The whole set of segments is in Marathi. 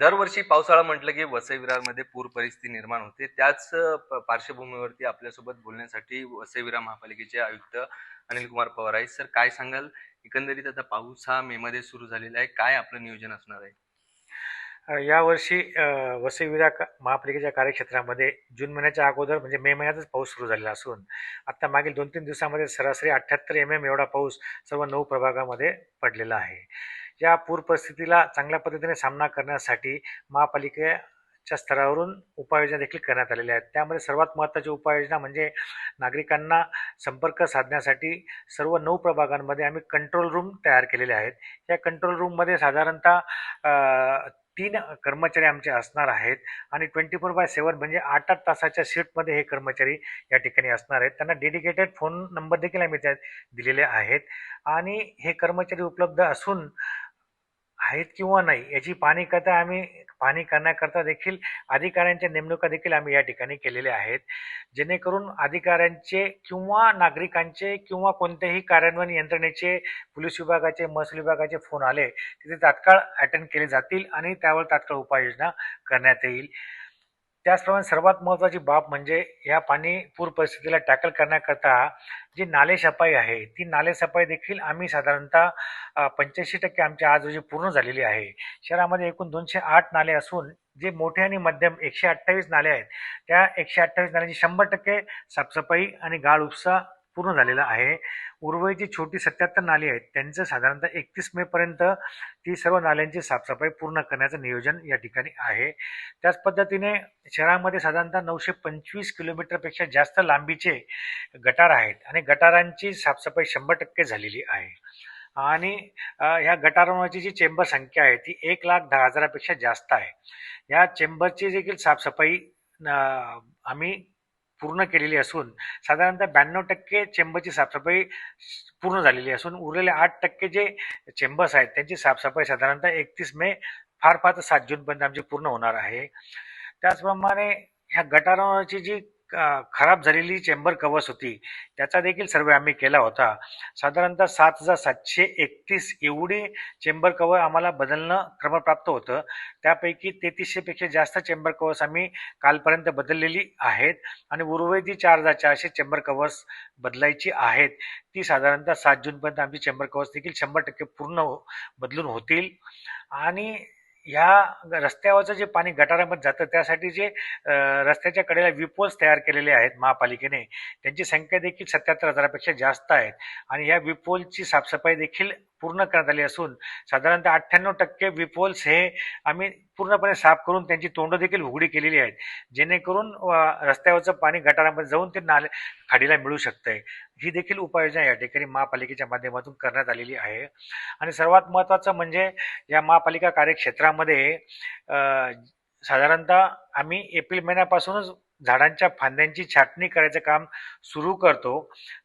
दरवर्षी पावसाळा म्हटलं की वसई विरारमध्ये पूर परिस्थिती निर्माण होते. त्याच प- पार्श्वभूमीवरती आपल्यासोबत बोलण्यासाठी वसई विरार महापालिकेचे आयुक्त अनिल कुमार पवार आहेत. सर काय सांगाल? एकंदरीत आता पाऊस हा मे मध्ये सुरू झालेला आहे. काय आपलं नियोजन असणार आहे? यावर्षी वसई विरा महापालिकेच्या कार्यक्षेत्रामध्ये जून महिन्याच्या अगोदर म्हणजे मे महिन्यातच पाऊस सुरू झालेला असून आता मागील दोन तीन दिवसामध्ये सरासरी अठ्ठ्याहत्तर एम एम एवढा पाऊस सर्व नऊ प्रभागामध्ये पडलेला आहे. या पूर परिस्थितीला चांगल्या पद्धतीने सामना करण्यासाठी महापालिकेच्या स्तरावरून उपाययोजना देखील करण्यात आलेल्या आहेत. त्यामध्ये सर्वात महत्त्वाची उपाययोजना म्हणजे नागरिकांना संपर्क साधण्यासाठी सर्व नऊ प्रभागांमध्ये आम्ही कंट्रोल रूम तयार केलेले आहेत. या कंट्रोल रूममध्ये साधारणतः तीन कर्मचारी आमचे असणार आहेत आणि ट्वेंटी फोर बाय सेवन म्हणजे आठ आठ तासाच्या शिफ्टमध्ये हे कर्मचारी या ठिकाणी असणार आहेत. त्यांना डेडिकेटेड फोन नंबर देखील आम्ही त्यात दिलेले आहेत. आणि हे कर्मचारी उपलब्ध असून आहेत किंवा नाही याची पाणी कथा आम्ही पाहणी करण्याकरता देखील अधिकाऱ्यांच्या नेमणुका देखील आम्ही या ठिकाणी केलेल्या आहेत. जेणेकरून अधिकाऱ्यांचे किंवा नागरिकांचे किंवा कोणत्याही कार्यान्वयन यंत्रणेचे पोलीस विभागाचे महसूल विभागाचे फोन आले तिथे तात्काळ अटेंड केले जातील आणि त्यावर तात्काळ उपाययोजना करण्यात येईल. त्याचप्रमाणे सर्वात महत्त्वाची बाब म्हणजे या पाणी पूर परिस्थितीला टॅकल करण्याकरता जी नालेसफाई आहे ती नाले सफाई देखील आम्ही साधारणतः पंच्याऐंशी टक्के आमच्या आजोजी पूर्ण झालेली आहे. शहरामध्ये एकूण दोनशे आठ नाले असून जे मोठे आणि मध्यम एकशे अठ्ठावीस नाले आहेत त्या एकशे अठ्ठावीस नाल्यांची शंभर टक्के साफसफाई आणि गाळ उपसा पूर्ण झालेला आहे. उर्वरितची छोटी सत्याहत्तर नाली आहेत त्यांचं साधारणतः एकतीस मेपर्यंत ती सर्व नाल्यांची साफसफाई पूर्ण करण्याचं नियोजन या ठिकाणी आहे. त्याच पद्धतीने शहरामध्ये साधारणतः नऊशे पंचवीस किलोमीटरपेक्षा जास्त लांबीचे गटार आहेत आणि गटारांची साफसफाई शंभर टक्के झालेली आहे. आणि ह्या गटारांची जी चेंबर संख्या आहे ती एक लाख दहा हजारापेक्षा जास्त आहे. या चेंबरची देखील साफसफाई आम्ही पूर्ण केलेली असून साधारणतः ब्याण्णव टक्के चेंबरची साफसफाई पूर्ण झालेली असून उरलेले आठ टक्के जे चेंबर्स आहेत त्यांची साफसफाई साधारणतः एकतीस मे फार फार तर सात जूनपर्यंत आमची पूर्ण होणार आहे. त्याचप्रमाणे ह्या गटाराची जी खराब झालेली चेंबर कवच होती. त्याचा देखील सर्वे आम्ही केला होता. साधारणतः सात हजार सातशे एकतीस एवढी चेंबर कवच आम्हाला बदलणं क्रमप्राप्त होतं. त्यापैकी तेहतीसशेपेक्षा जास्त चेंबर कवच आम्ही कालपर्यंत बदललेली आहेत आणि उर्वरित चार हजार चारशे चेंबर कवच बदलायची आहेत. ती साधारणतः सात जूनपर्यंत आमची चेंबर कवच देखील शंभर टक्के पूर्ण हो- बदलून होतील. आणि ह्या रस्त्यावरचं जे पाणी गटारामध्ये जातं त्यासाठी जे रस्त्याच्या कडेला विपोल्स तयार केलेले आहेत महापालिकेने त्यांची संख्या देखील सत्याहत्तर हजारापेक्षा जास्त आहेत. आणि या विपोलची साफसफाई देखील पूर्ण करण्यात आली असून साधारणतः अठ्ठ्याण्णव टक्के विपोल्स हे आम्ही पूर्णपणे साफ करून त्यांची तोंड देखील उघडी केलेली आहेत जेणेकरून रस्त्यावरचं पाणी गटारामध्ये जाऊन ते नाले खाडीला मिळू शकतंय. ही देखील उपाययोजना या ठिकाणी महापालिकेच्या माध्यमातून करण्यात आलेली आहे. आणि सर्वात महत्त्वाचं म्हणजे या महापालिका कार्यक्षेत्रामध्ये साधारणतः आम्ही एप्रिल महिन्यापासूनच झाडांच्या फांद्यांची छाटणी करायचं काम सुरू करतो.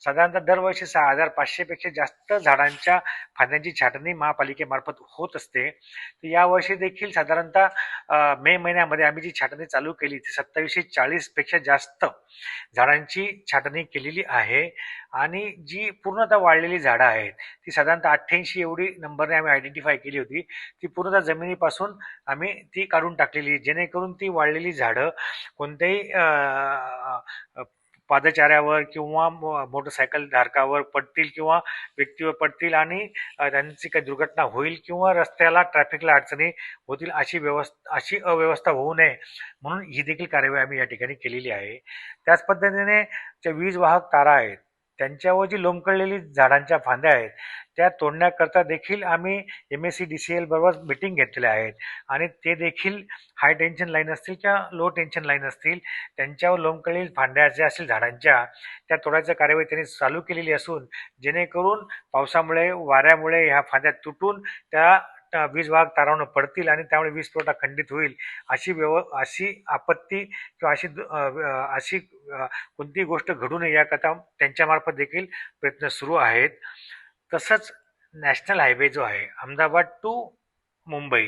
साधारणतः दरवर्षी सहा हजार पाचशेपेक्षा जास्त झाडांच्या फांद्यांची छाटणी महापालिकेमार्फत होत असते. तर यावर्षी देखील साधारणतः मे महिन्यामध्ये आम्ही जी छाटणी चालू केली ती सत्तावीसशे चाळीसपेक्षा जास्त झाडांची छाटणी केलेली आहे. आणि जी पूर्णतः वाढलेली झाडं आहेत ती साधारणतः अठ्ठ्याऐंशी एवढी नंबरने आम्ही आयडेंटिफाय केली होती. ती पूर्णतः जमिनीपासून आम्ही ती काढून टाकलेली जेणेकरून ती वाढलेली झाडं कोणत्याही पादचाऱ्यावर किंवा मो- मोटरसायकल धारकावर पडतील किंवा व्यक्तीवर पडतील आणि त्यांची काही दुर्घटना होईल किंवा रस्त्याला ट्रॅफिकला अडचणी होतील अशी व्यवस्था अशी अव्यवस्था होऊ नये म्हणून ही देखील कार्यवाही आम्ही या ठिकाणी केलेली आहे. त्याच पद्धतीने ज्या वीज वाहक तारा आहेत त्यांच्यावर जी लोंबकळलेली झाडांच्या फांद्या आहेत त्या तोडण्याकरता देखील आम्ही M S C D C L बरोबर मिटिंग घेतलेल्या आहेत. आणि ते देखील हाय टेन्शन लाईन असतील किंवा लो टेन्शन लाईन असतील त्यांच्यावर लोंबकळलेली फांद्या ज्या असतील झाडांच्या त्या तोडायची कार्यवाही त्यांनी चालू केलेली असून जेणेकरून पावसामुळे वाऱ्यामुळे ह्या फांद्या तुटून त्या वीज वाहक तारावून पडतील आणि त्यामुळे वीज पुरवठा खंडित होईल. अशी व्यव अशी आपत्ती किंवा अशी दु- अशी कोणतीही गोष्ट घडू नये याकरता त्यांच्यामार्फत देखील प्रयत्न सुरू आहेत. तसंच नॅशनल हायवे जो आहे अहमदाबाद टू मुंबई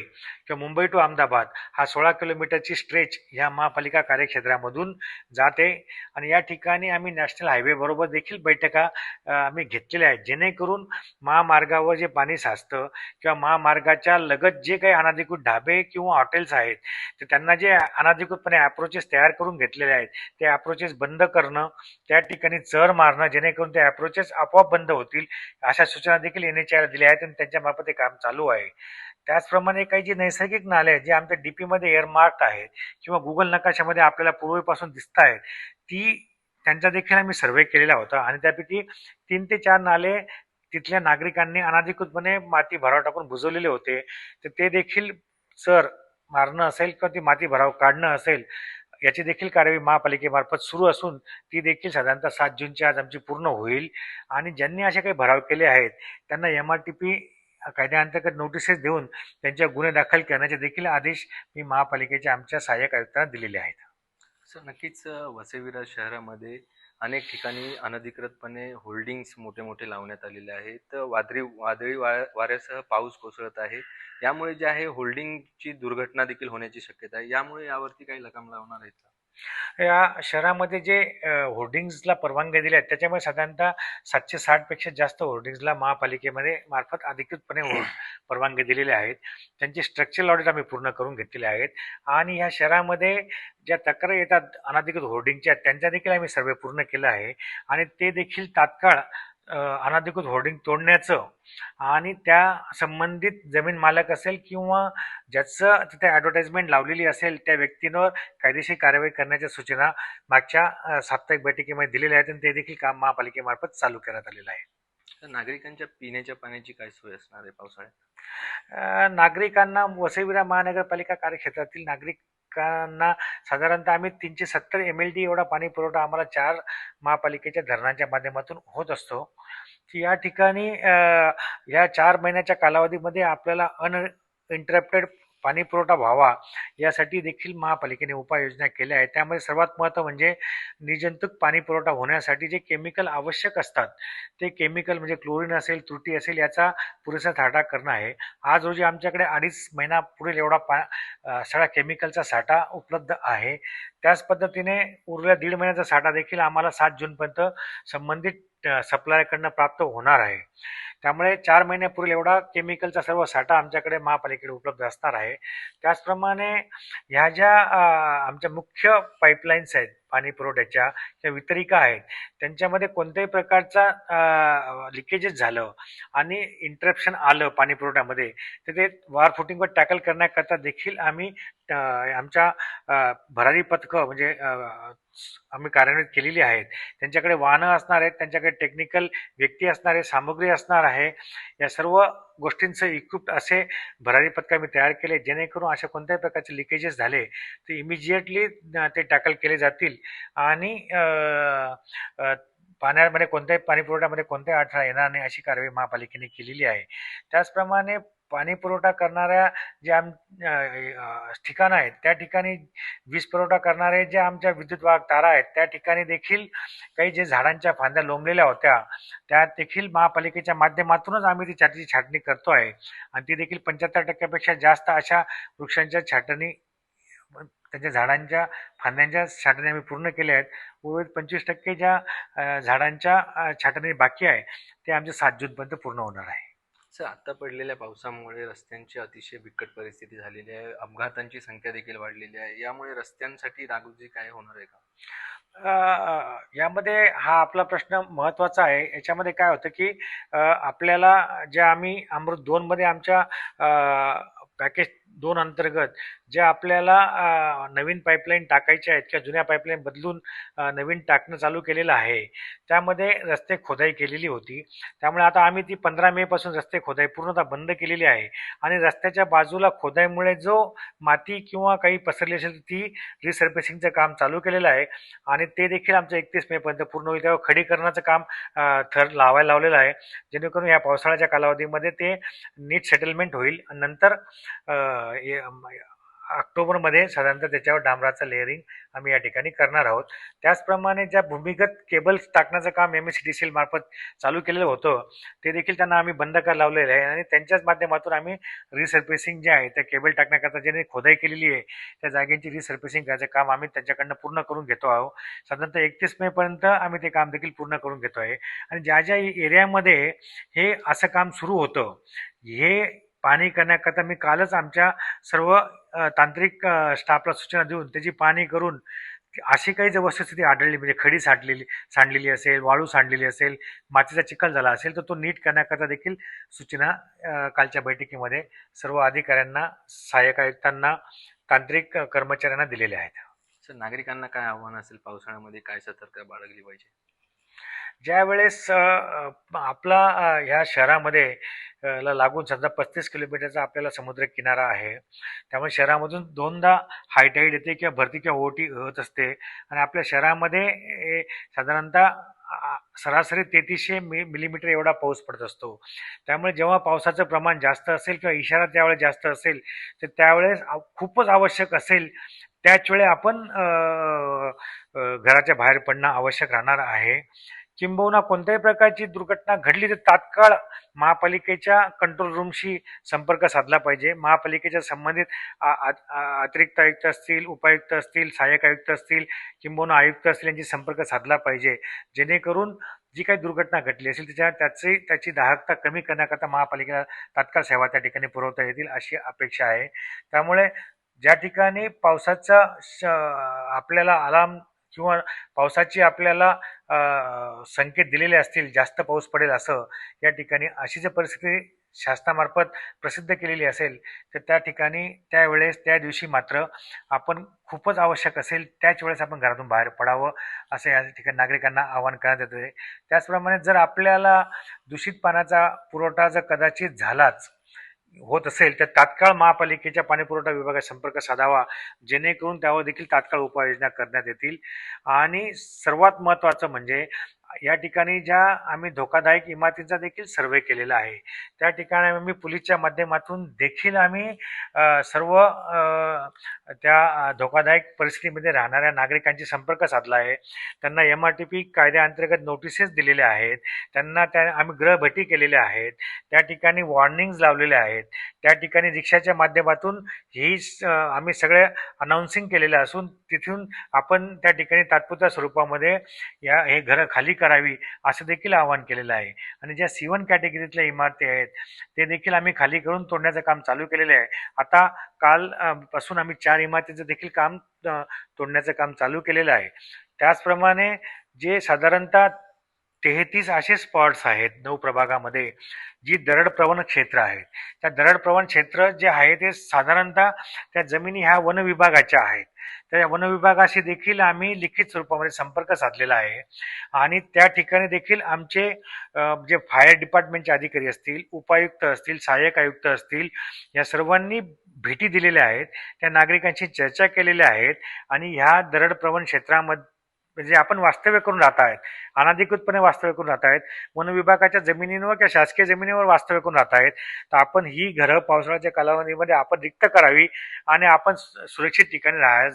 किंवा मुंबई टू अहमदाबाद हा सोळा किलोमीटरची स्ट्रेच ह्या महापालिका कार्यक्षेत्रामधून जाते. आणि या ठिकाणी आम्ही नॅशनल हायवेबरोबर देखील बैठका आम्ही घेतलेल्या आहेत. जेणेकरून महामार्गावर जे पाणी साचतं किंवा महामार्गाच्या लगत जे काही अनधिकृत ढाबे किंवा हॉटेल्स आहेत ते त्यांना जे अनधिकृतपणे ॲप्रोचेस तयार करून घेतलेले आहेत ते ॲप्रोचेस बंद करणं त्या ठिकाणी चर मारणं जेणेकरून ते ॲप्रोचेस आपोआप बंद होतील अशा सूचना देखील एन एच दिल्या आहेत आणि त्यांच्यामार्फत हे काम चालू आहे. त्याचप्रमाणे काही जे नैसर्गिक नाले आहेत जे आमच्या डी पीमध्ये एअरमार्क आहेत किंवा गुगल नकाशामध्ये आपल्याला पूर्वीपासून दिसत आहेत ती त्यांचा देखील आम्ही सर्वे केलेला होता आणि त्यापैकी तीन ते चार नाले तिथल्या नागरिकांनी अनधिकृतपणे माती भराव टाकून बुजवलेले होते. तर ते देखील सर मारणं असेल किंवा ती माती भराव काढणं असेल याची देखील कार्यवाही महापालिकेमार्फत सुरू असून ती देखील साधारणतः सात जूनची आज आमची पूर्ण होईल. आणि ज्यांनी असे काही भराव केले आहेत त्यांना एम आर टी पी कायद्याअंतर्गत नोटिसेस देऊन त्यांच्या गुन्हे दाखल करण्याचे देखील आदेश मी महापालिकेच्या आमच्या सहाय्यक आयुक्तांना दिलेले आहेत. सर नक्कीच वसेविरा शहरामध्ये अनेक ठिकाणी अनधिकृतपणे होल्डिंग्स मोठे मोठे लावण्यात आलेले आहेत. वादळी वादळी वा- वाऱ्यासह पाऊस कोसळत आहे. यामुळे जे आहे होल्डिंगची दुर्घटना देखील होण्याची शक्यता आहे. यामुळे यावरती काही लगाम लावणार आहेत का? या शहरामध्ये जे होर्डिंग्जला परवानगी दिल्या आहेत त्याच्यामुळे साधारणतः सातशे साठपेक्षा जास्त होर्डिंग्जला महापालिकेमध्ये मार्फत अधिकृतपणे हो- परवानगी दिलेल्या आहेत. त्यांचे स्ट्रक्चरल ऑडिट आम्ही पूर्ण करून घेतलेले आहेत. आणि ह्या शहरामध्ये ज्या तक्रारी येतात अनधिकृत होर्डिंगच्या त्यांचा देखील आम्ही सर्वे पूर्ण केला आहे. आणि ते देखील तात्काळ अनधिकृत होर्डिंग तोडण्याचं आणि त्या संबंधित जमीन मालक असेल किंवा ज्याचं तिथे ॲडव्हर्टाइजमेंट लावलेली असेल त्या व्यक्तींवर कायदेशीर कारवाई करण्याच्या सूचना मागच्या साप्ताहिक बैठकीमध्ये दिलेल्या आहेत आणि ते देखील काम महापालिकेमार्फत चालू करण्यात आलेलं आहे. नागरिकांच्या पिण्याच्या पाण्याची काय सोय असणार आहे पावसाळ्यात? नागरिकांना वसईविरा महानगरपालिका कार्यक्षेत्रातील पिकांना साधारणतः आम्ही तीनशे सत्तर एम एल डी एवढा पाणी पुरवठा आम्हाला चार महापालिकेच्या धरणांच्या माध्यमातून होत असतो. की या ठिकाणी या चार महिन्याच्या कालावधीमध्ये आपल्याला अन इंटरप्टेड पाणीपुरवठा व्हावा यासाठी देखील महापालिकेने उपाययोजना केल्या आहेत. त्यामध्ये सर्वात महत्त्व म्हणजे निर्जंतुक पाणी पुरवठा होण्यासाठी जे केमिकल आवश्यक असतात ते केमिकल म्हणजे क्लोरीन असेल त्रुटी असेल याचा पुरेसा साठा करणं आहे. आज रोजी आमच्याकडे अडीच महिना पुढील एवढा पा सगळा केमिकलचा साठा उपलब्ध आहे. त्याच पद्धतीने उरलेला दीड महिन्याचा साठा देखील आम्हाला सात जूनपर्यंत संबंधित सप्लायकडनं प्राप्त होणार आहे. त्यामुळे चार महिन्यापूर्वी एवढा केमिकलचा सर्व साठा आमच्याकडे महापालिकेकडे उपलब्ध असणार आहे. त्याचप्रमाणे ह्या ज्या आमच्या मुख्य पाईपलाईन्स आहेत पाणी पुरवठ्याच्या त्या वितरिका आहेत त्यांच्यामध्ये कोणत्याही प्रकारचा लिकेजेस झालं आणि इंटरप्शन आलं पाणी पुरवठ्यामध्ये तर ते वार फुटिंगवर टॅकल करण्याकरता देखील आम्ही आमच्या भरारी पथकं म्हणजे आम्ही कार्यान्वित केलेली आहेत. त्यांच्याकडे वाहनं असणार आहेत त्यांच्याकडे टेक्निकल व्यक्ती असणार आहे सामग्री असणार आहे या सर्व गोष्टींचं इक्विप्ड असे भरारी पथक आम्ही तयार केले. जेणेकरून अशा कोणत्याही प्रकारचे लिकेजेस झाले तर इमिजिएटली ते टॅकल केले जातील. आणि पाण्यामध्ये कोणत्याही पाणी पुरवठ्यामध्ये कोणत्याही अडथळा येणार नाही अशी कारवाई महापालिकेने केलेली आहे. त्याचप्रमाणे पाणी पुरवठा करणाऱ्या जे आम ठिकाणं आहेत त्या ठिकाणी वीज पुरवठा करणारे जे आमच्या विद्युत वाहक तारा आहेत त्या ठिकाणी देखील काही जे झाडांच्या फांद्या लोंबलेल्या होत्या त्या देखील महापालिकेच्या माध्यमातूनच आम्ही ती छाटणी छाटणी करतो आहे. आणि ती देखील पंच्याहत्तर टक्क्यापेक्षा जास्त अशा वृक्षांच्या छाटणी त्यांच्या झाडांच्या फांद्यांच्या छाटणी आम्ही पूर्ण केल्या आहेत. उर्वरित पंचवीस टक्के ज्या झाडांच्या छाटणी बाकी आहे ते आमच्या सात जूनपर्यंत पूर्ण होणार आहे. सर आत्ता पडलेल्या पावसामुळे रस्त्यांची अतिशय बिकट परिस्थिती झालेली आहे. अपघातांची संख्या देखील वाढलेली आहे. यामुळे रस्त्यांसाठी नागोजी काय होणार आहे का? अ, यामध्ये हा आपला प्रश्न महत्त्वाचा आहे. याच्यामध्ये काय होतं की अ, आपल्याला जे आम्ही अमृत दोनमध्ये आमच्या पॅकेज दोन अंतर्गत जे आपल्याला नवीन पाईपलाईन टाकायच्या आहेत किंवा जुन्या पाईपलाईन बदलून नवीन टाकणं चालू केलेलं आहे त्यामध्ये रस्ते खोदाई केलेली होती. त्यामुळे आता आम्ही ती पंधरा मेपासून रस्ते खोदाई पूर्णतः बंद केलेली आहे आणि रस्त्याच्या बाजूला खोदाईमुळे जो माती किंवा काही पसरली असेल ती रिसर्फेसिंगचं काम चालू केलेलं आहे आणि ते देखील आमचं एकतीस मेपर्यंत पूर्ण होईल. तेव्हा खडीकरणाचं काम थर लावायला लावलेलं आहे. जेणेकरून या पावसाळ्याच्या कालावधीमध्ये ते नीट सेटलमेंट होईल. नंतर ऑक्टोबरमध्ये साधारणतः त्याच्यावर डांबराचं लेअरिंग आम्ही या ठिकाणी करणार आहोत. त्याचप्रमाणे ज्या भूमिगत केबल्स टाकण्याचं काम एम एस डी सी मार्फत चालू केलेलं होतं ते देखील त्यांना आम्ही बंद कर लावलेलं आहे आणि त्यांच्याच माध्यमातून आम्ही रिसर्फेसिंग जे आहे त्या केबल टाकण्याकरता ज्यांनी खोदाई केलेली आहे त्या जागेची रिसर्फेसिंग करायचं काम आम्ही त्यांच्याकडनं पूर्ण करून घेतो आहोत. साधारणतः एकतीस मेपर्यंत आम्ही ते काम देखील पूर्ण करून घेतो आहे. आणि ज्या ज्या एरियामध्ये हे असं काम सुरू होतं हे पाणी करण्याकरता मी कालच आमच्या सर्व तांत्रिक स्टाफला सूचना देऊन त्याची पाणी करून अशी काही जर वस्तुस्थिती आढळली म्हणजे खडी साठलेली सांडलेली असेल वाळू सांडलेली असेल मातीचा चिखल झाला असेल तर तो नीट करण्याकरता देखील सूचना कालच्या बैठकीमध्ये सर्व अधिकाऱ्यांना सहाय्यक आयुक्तांना तांत्रिक कर्मचाऱ्यांना दिलेले आहेत. सर नागरिकांना काय आव्हान असेल? पावसाळ्यामध्ये काय सतर्कता बाळगली पाहिजे? ज्यावेळेस आपला ह्या शहरामध्ये ला लागून समजा पस्तीस किलोमीटरचा आपल्याला समुद्र किनारा आहे. त्यामुळे शहरामधून दोनदा हायटाईड येते किंवा भरती किंवा ओटी होत असते. आणि आपल्या शहरामध्ये साधारणतः सरासरी तेहतीसशे मि मिलीमीटर एवढा पाऊस पडत असतो. त्यामुळे जेव्हा पावसाचं प्रमाण जास्त असेल किंवा इशारा त्यावेळेस जास्त असेल तर त्यावेळेस खूपच आवश्यक असेल त्याच वेळी आपण घराच्या बाहेर पडणं आवश्यक राहणार आहे. किंबहुना कोणत्याही प्रकारची दुर्घटना घडली तर तात्काळ महापालिकेच्या कंट्रोल रूमशी संपर्क साधला पाहिजे. महापालिकेच्या संबंधित आ- अतिरिक्त आयुक्त असतील उपायुक्त असतील सहाय्यक आयुक्त असतील किंबहुना आयुक्त असतील यांची संपर्क साधला पाहिजे. जेणेकरून जी काही दुर्घटना घडली असेल त्याच्या त्याची त्याची दाहकता कमी करण्याकरता महापालिकेला तात्काळ सेवा त्या ठिकाणी पुरवता येतील अशी अपेक्षा आहे. त्यामुळे ज्या ठिकाणी पावसाचा श- आपल्याला अलाम किंवा पावसाची आपल्याला संकेत दिलेले असतील जास्त पाऊस पडेल असं या ठिकाणी अशी जर परिस्थिती शासनामार्फत प्रसिद्ध केलेली असेल तर त्या ठिकाणी त्यावेळेस त्या दिवशी मात्र आपण खूपच आवश्यक असेल त्याच वेळेस आपण घरातून बाहेर पडावं असं या ठिकाणी नागरिकांना आवाहन करण्यात येतं आहे त्याचप्रमाणे जर आपल्याला दूषित पाण्याचा पुरवठा जर कदाचित झालाच होत असेल तर तात्काळ महापालिकेच्या पाणीपुरवठा विभागात संपर्क साधावा. जेणेकरून त्यावर देखील तात्काळ उपाययोजना करण्यात येतील. आणि सर्वात महत्त्वाचं म्हणजे या ठिकाणी ज्या आम्ही धोकादायक इमारतींचा देखील सर्वे केलेला आहे त्या ठिकाणी आम्ही पोलीसच्या माध्यमातून देखील आम्ही सर्व त्या धोकादायक परिस्थितीमध्ये राहणाऱ्या नागरिकांशी संपर्क साधला आहे. त्यांना एम आर टी पी कायद्याअंतर्गत नोटिसेस दिलेल्या आहेत. त्यांना त्या आम्ही ग्रहभेटी केलेल्या आहेत. त्या ठिकाणी वॉर्निंग्ज लावलेल्या आहेत. त्या ठिकाणी रिक्षाच्या माध्यमातून ही स- आम्ही सगळे अनाऊन्सिंग केलेलं असून तिथून आपण त्या ठिकाणी तात्पुरत्या स्वरूपामध्ये या हे घरं खाली करावी असं देखील आवाहन केलेलं आहे. आणि ज्या सी वन कॅटेगरीतल्या इमारती आहेत ते देखील आम्ही खाली करून तोडण्याचं काम चालू केलेलं आहे. आता काल पासून आम्ही चार इमारतीचं देखील काम तोडण्याचं काम चालू केलेलं आहे. त्याचप्रमाणे जे साधारणतः तेहतीस असे स्पॉट्स आहेत नऊ प्रभागामध्ये जी दरडप्रवण क्षेत्र आहेत. त्या दरडप्रवण क्षेत्र जे आहे ते साधारणतः त्या जमिनी ह्या वन विभागाच्या आहेत. त्या वनविभागाशी देखील आम्ही लिखित स्वरूपामध्ये संपर्क साधलेला आहे. आणि त्या ठिकाणी देखील आमचे जे फायर डिपार्टमेंटचे अधिकारी असतील उपायुक्त असतील सहाय्यक आयुक्त असतील या सर्वांनी भेटी दिलेल्या आहेत. त्या नागरिकांशी चर्चा केलेल्या आहेत. आणि ह्या दरडप्रवण क्षेत्रामध्ये म्हणजे आपण वास्तव्य करून राहत आहेत अनाधिकृतपणे वास्तव्य करून राहत आहेत वन विभागाच्या जमिनींवर किंवा शासकीय जमिनीवर वास्तव्य करून राहत आहेत तर आपण ही घरं पावसाळ्याच्या कालावधीमध्ये आपण रिक्त करावी आणि आपण सुरक्षित ठिकाणी राहायला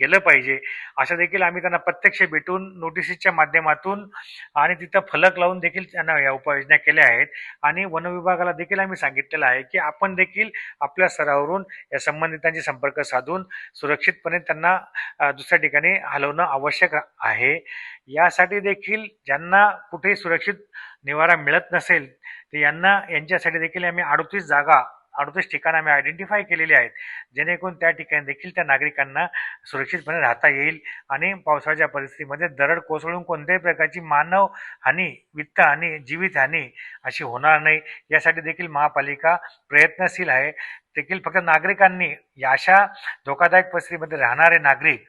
गेलं पाहिजे. अशा देखील आम्ही त्यांना प्रत्यक्ष भेटून नोटिसीच्या माध्यमातून आणि तिथं फलक लावून देखील त्यांना या उपाययोजना केल्या आहेत. आणि वनविभागाला देखील आम्ही सांगितलेलं आहे की आपण देखील आपल्या स्तरावरून या संबंधितांशी संपर्क साधून सुरक्षितपणे त्यांना दुसऱ्या ठिकाणी हलवणं आवश्यक आहे. यासाठी देखील ज्यांना कुठेही सुरक्षित निवारा मिळत नसेल तर यांना यांच्यासाठी देखील आम्ही अडतीस जागा अडतीस ठिकाणं आम्ही आयडेंटिफाय केलेली आहेत. जेणेकरून त्या ठिकाणी देखील त्या नागरिकांना सुरक्षितपणे राहता येईल आणि पावसाळ्याच्या परिस्थितीमध्ये दरड कोसळून कोणत्याही प्रकारची मानव हानी वित्त हानी अशी होणार नाही. यासाठी देखील महापालिका प्रयत्नशील आहे. देखील फक्त नागरिकांनी या अशा धोकादायक परिस्थितीमध्ये राहणारे नागरिक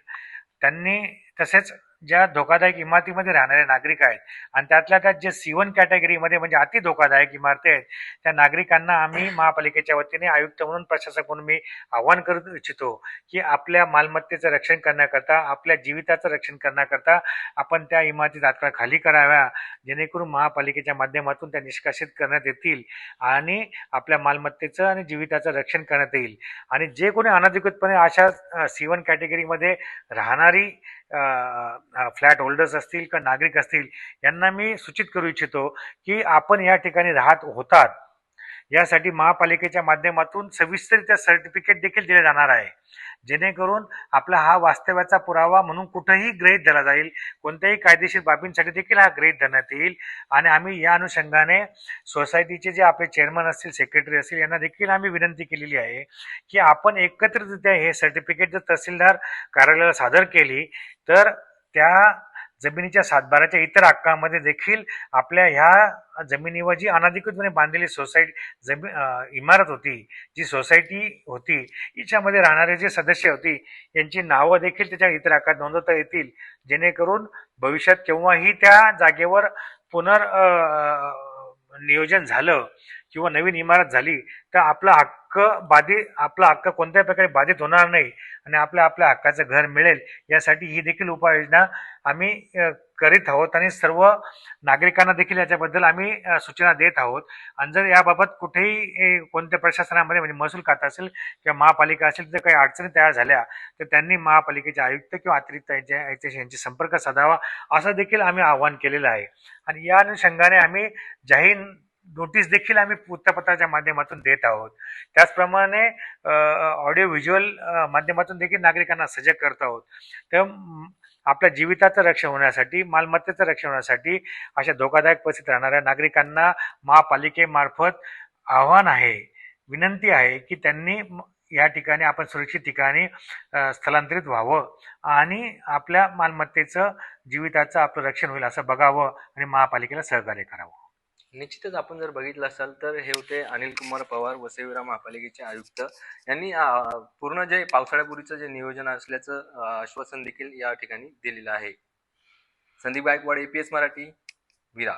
त्यांनी तसेच ज्या धोकादायक इमारतीमध्ये राहणारे नागरिक आहेत आणि त्यातल्या त्यात जे सी वन कॅटेगरीमध्ये म्हणजे अति धोकादायक इमारती आहेत त्या नागरिकांना आम्ही महापालिकेच्या वतीने आयुक्त म्हणून प्रशासक म्हणून मी आवाहन करू इच्छितो की आपल्या मालमत्तेचं रक्षण करण्याकरता आपल्या जीविताचं रक्षण करण्याकरता आपण त्या इमारती तात्काळ खाली कराव्या जेणेकरून महापालिकेच्या माध्यमातून त्या निष्कासित करण्यात येतील आणि आपल्या मालमत्तेचं आणि जीविताचं रक्षण करण्यात येईल. आणि जे कोणी अनधिकृतपणे अशा सी वन कॅटेगरीमध्ये राहणारी फ्लॅट होल्डर्स असतील का नागरिक असतील यांना मी सूचित करू इच्छितो की आपण या ठिकाणी राहत होतात. यासाठी महापालिकेच्या माध्यमातून सविस्तरित्या सर्टिफिकेट देखील दिले जाणार आहे. जेणेकरून आपला हा वास्तव्याचा पुरावा म्हणून कुठेही गृहीत धरला जाईल. कोणत्याही कायदेशीर बाबींसाठी देखील हा गृहीत धरण्यात येईल. आणि आम्ही या अनुषंगाने सोसायटीचे जे आपले चेअरमन असतील सेक्रेटरी असतील यांना देखील आम्ही विनंती केलेली आहे की आपण एकत्रितरित्या हे सर्टिफिकेट जर तहसीलदार कार्यालयाला सादर केली तर त्या जमिनीच्या सातबाराच्या इतर हक्कामध्ये देखील आपल्या ह्या जमिनीवर जी अनधिकृतपणे बांधलेली सोसायटी जमी इमारत होती जी सोसायटी होती हिच्यामध्ये राहणारे जे सदस्य होती यांची नावं देखील त्याच्या इतर हक्कात नोंदवता येतील. जेणेकरून भविष्यात केव्हाही त्या जागेवर पुनर् नियोजन झालं किंवा नवीन इमारत झाली तर आपला हक्क हक्क बाधित आपला हक्क कोणत्याही प्रकारे बाधित होणार नाही आणि आपल्या आपल्या हक्काचं घर मिळेल यासाठी ही देखील उपाययोजना आम्ही करीत आहोत आणि सर्व नागरिकांना देखील याच्याबद्दल आम्ही सूचना देत आहोत. आणि जर याबाबत कुठेही ए, कोणत्या प्रशासनामध्ये म्हणजे महसूल खातं असेल किंवा महापालिका असेल जर काही अडचणी तयार झाल्या तर त्यांनी महापालिकेचे आयुक्त किंवा अतिरिक्त यांच्या यांच्याशी यांचे संपर्क साधावा असं देखील आम्ही आवाहन केलेलं आहे. आणि या अनुषंगाने आम्ही जाहीर नोटीस देखील आम्ही वृत्तपत्राच्या माध्यमातून देत आहोत. त्याचप्रमाणे ऑडिओ व्हिज्युअल माध्यमातून देखील नागरिकांना सजग करत आहोत. तर आपल्या जीविताचं रक्षण होण्यासाठी मालमत्तेचं रक्षण होण्यासाठी अशा धोकादायक परिस्थितीत राहणाऱ्या नागरिकांना महापालिकेमार्फत आव्हान आहे विनंती आहे की त्यांनी या ठिकाणी आपण सुरक्षित ठिकाणी स्थलांतरित व्हावं आणि आपल्या मालमत्तेचं जीविताचं आपलं रक्षण होईल असं बघावं आणि महापालिकेला सहकार्य करावं. निश्चितच आपण जर बघितलं असाल तर हे होते अनिल कुमार पवार वसईविरा महापालिकेचे आयुक्त. यांनी पूर्ण जे पावसाळ्यापूर्वीचं जे नियोजन असल्याचं आश्वासन देखील या ठिकाणी दिलेलं आहे. संदीप गायकवाड एपीएस मराठी विरा